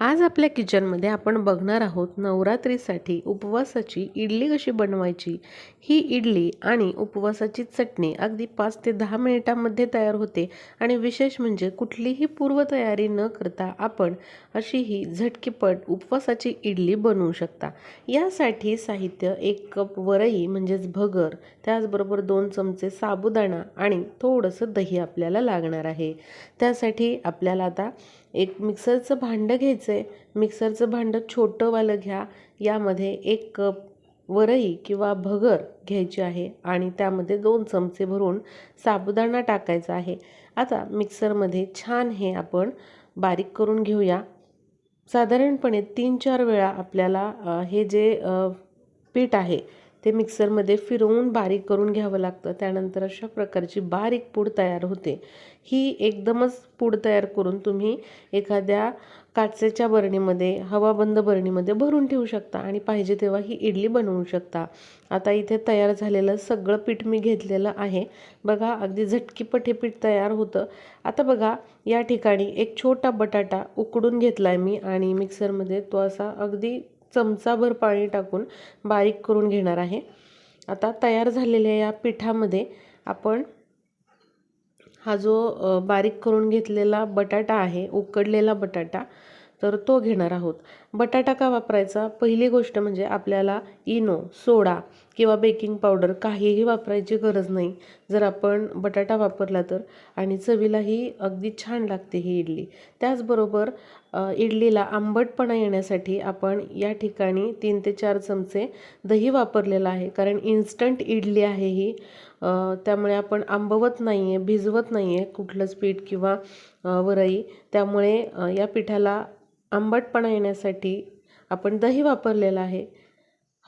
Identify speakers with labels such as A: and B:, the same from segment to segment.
A: आज आपल्या किचनमध्ये आपण बघणार आहोत नवरात्रीसाठी उपवासाची इडली कशी बनवायची? ही इडली आणि उपवासाची चटणी अगदी पाच ते दहा मिनिटांमध्ये तयार होते आणि विशेष म्हणजे कुठलीही पूर्वतयारी न करता आपण अशी ही झटकीपट उपवासाची इडली बनवू शकता. यासाठी साहित्य एक कप वरई म्हणजेच भगर त्याचबरोबर दोन चमचे साबुदाणा आणि थोडंसं दही आपल्याला लागणार आहे. त्यासाठी आपल्याला आता एक मिक्सरचं भांडं घ्यायचं आहे मिक्सरचं भांडं छोटंवालं घ्या. यामध्ये एक कप वरई किंवा भगर घ्यायची आहे आणि त्यामध्ये दोन चमचे भरून साबुदाणा टाकायचा आहे. आता मिक्सरमध्ये छान हे आपण बारीक करून घेऊया. साधारणपणे तीन चार वेळा आपल्याला हे जे पीठ आहे ते मिक्सरमध्ये फिरवून बारीक करून घ्यावं लागतं. त्यानंतर अशा प्रकारची बारीक पूड तयार होते. ही एकदमच पूड तयार करून तुम्ही एखाद्या काचेच्या बरणीमध्ये हवाबंद बरणीमध्ये भरून ठेवू शकता आणि पाहिजे तेव्हा ही इडली बनवू शकता. आता इथे तयार झालेलं सगळं पीठ मी घेतलेलं आहे. बघा अगदी झटकीपट हे पीठ तयार होतं. आता बघा या ठिकाणी एक छोटा बटाटा उकडून घेतला आहे मी आणि मिक्सरमध्ये तो असा अगदी चमचाभर पाणी टाकून बारीक करून घेणार आहे. आता तयार झालेल्या या पिठामध्ये आपण हा जो बारीक करून घेतलेला बटाटा आहे उकडलेला बटाटा तर तो घेणार आहोत. बटाटा का वापरायचा? पहिली गोष्ट म्हणजे आपल्याला इनो सोडा किंवा बेकिंग पावडर काहीही वापरायची गरज नाही. जर आपण बटाटा वापरला तर. आणि चवीलाही अगदी छान लागते ही इडली. त्याचबरोबर इडलीला आंबटपणा येण्यासाठी आपण या ठिकाणी तीन ते चार चमचे दही वापरलेलं आहे. कारण इन्स्टंट इडली आहे ही. त्यामुळे आपण आंबवत नाही आहे भिजवत नाही आहे कुठलंच पीठ किंवा वरई. त्यामुळे या पिठाला आंबटपणा येण्यासाठी आपण दही वापरलेलं आहे.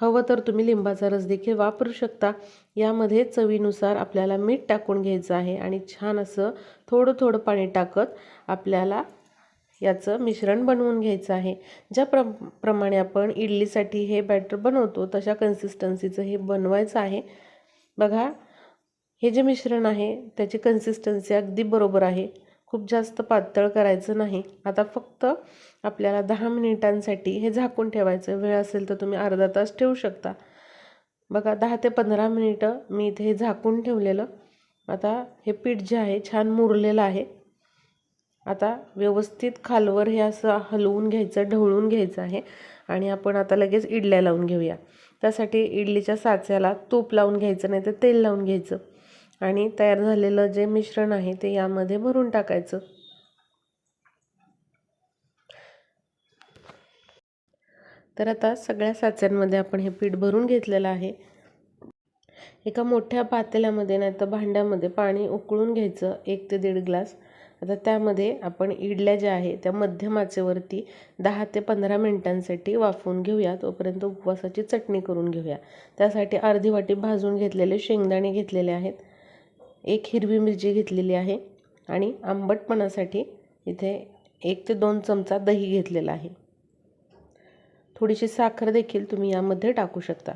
A: हवं तर तुम्ही लिंबाचा रस देखील वापरू शकता. यामध्ये चवीनुसार आपल्याला मीठ टाकून घ्यायचं आहे आणि छान असं थोडं थोडं पाणी टाकत आपल्याला याचं मिश्रण बनवून घ्यायचं आहे. ज्या प्र प्रमाणे आपण इडलीसाठी हे बॅटर बनवतो तशा कन्सिस्टन्सीचं हे बनवायचं आहे. बघा हे जे मिश्रण आहे त्याची कन्सिस्टन्सी अगदी बरोबर आहे. खूप जास्त पातळ करायचं नाही. आता फक्त आपल्याला दहा मिनिटांसाठी हे झाकून ठेवायचं. वेळ असेल तर तुम्ही अर्धा तास ठेवू शकता. बघा दहा ते पंधरा मिनिटं मी इथे हे झाकून ठेवलेलं. आता हे पीठ जे आहे छान मुरलेलं आहे. आता व्यवस्थित खालवर हे असं हलवून घ्यायचं ढवळून घ्यायचं आहे. आणि आपण आता लगेच इडल्या लावून घेऊया. त्यासाठी इडलीच्या साच्याला तूप लावून घ्यायचं नाही तर तेल लावून घ्यायचं. आणि तयार झालेलं जे मिश्रण आहे ते यामध्ये भरून टाकायचं. तर आता सगळ्या साच्यांमध्ये आपण हे पीठ भरून घेतलेलं आहे. एका मोठ्या पातेल्यामध्ये नाही तर भांड्यामध्ये पाणी उकळून घ्यायचं एक ते दीड ग्लास. आता त्यामध्ये आपण इडल्या ज्या आहे त्या मध्यम आचेवरती दहा ते पंधरा मिनिटांसाठी वाफवून घेऊया. तोपर्यंत उपवासाची चटणी करून घेऊया. त्यासाठी अर्धी वाटी भाजून घेतलेले शेंगदाणे घेतलेले आहेत. एक हिरवी मिरची घेतलेली आहे आणि आंबटपणासाठी इथे एक ते दोन चमचा दही घेतलेला आहे. थोडीशी साखर देखील तुम्ही यामध्ये टाकू शकता.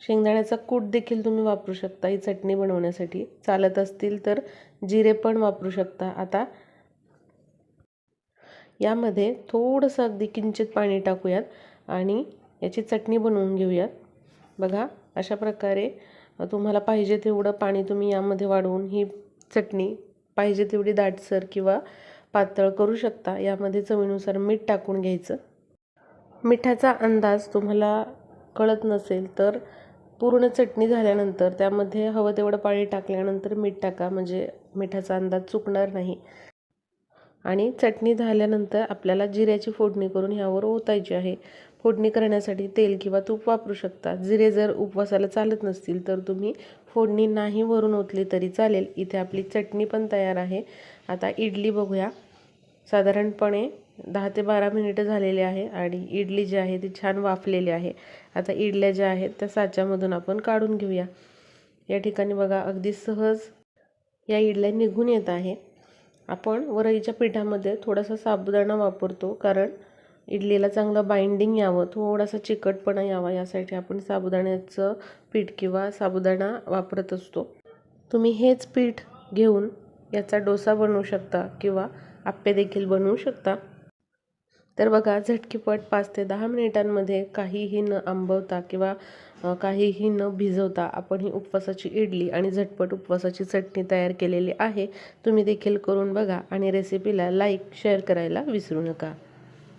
A: शेंगदाण्याचा कूट देखील तुम्ही वापरू शकता. ही चटणी बनवण्यासाठी चालत असतील तर जिरे पण वापरू शकता. आता यामध्ये थोडंसं अगदी किंचित पाणी टाकूयात आणि याची चटणी बनवून घेऊयात. बघा अशा प्रकारे तुम्हाला पाहिजे तेवढं पाणी तुम्ही यामध्ये वाढवून ही चटणी पाहिजे तेवढी दाटसर किंवा पातळ करू शकता. यामध्ये चवीनुसार मीठ टाकून घ्यायचं. मिठाचा अंदाज तुम्हाला कळत नसेल तर पूर्ण चटणी झाल्यानंतर त्यामध्ये हवं तेवढं पाणी टाकल्यानंतर मीठ टाका. म्हणजे मिठाचा अंदाज चुकणार नाही. आणि चटणी झाल्यानंतर आपल्याला जिऱ्याची फोडणी करून ह्यावर ओतायची आहे. फोडणी करण्यासाठी तेल किंवा तूप वापरू शकता. जिरे जर उपवासाला चालत नसतील तर तुम्ही फोडणी नाही वरून ओतली तरी चालेल. इथे आपली चटणी पण तयार आहे. आता इडली बघूया. साधारणपणे दहा ते बारा मिनिटं झालेली आहे आणि इडली जी आहे ती छान वाफलेली आहे. आता इडल्या ज्या आहेत त्या साच्यामधून आपण काढून घेऊया. या ठिकाणी बघा अगदी सहज या इडल्या निघून येत आहे. आपण वरईच्या पिठामध्ये थोडासा साबुदाणा वापरतो कारण इडलीला चांगलं बाइंडिंग यावं थोडासा चिकटपणा यावा यासाठी आपण साबुदाण्याचं पीठ किंवा साबुदाणा वापरत असतो. तुम्ही हेच पीठ घेऊन याचा डोसा बनवू शकता किंवा आप्पे देखील बनवू शकता. तर बघा झटकीपट पाच ते दहा मिनिटांमध्ये काहीही न आंबवता किंवा काहीही न भिजवता आपण ही उपवासाची इडली आणि झटपट उपवासाची चटणी तयार केलेली आहे. तुम्ही देखील करून बघा आणि रेसिपीला लाईक शेअर करायला विसरू नका.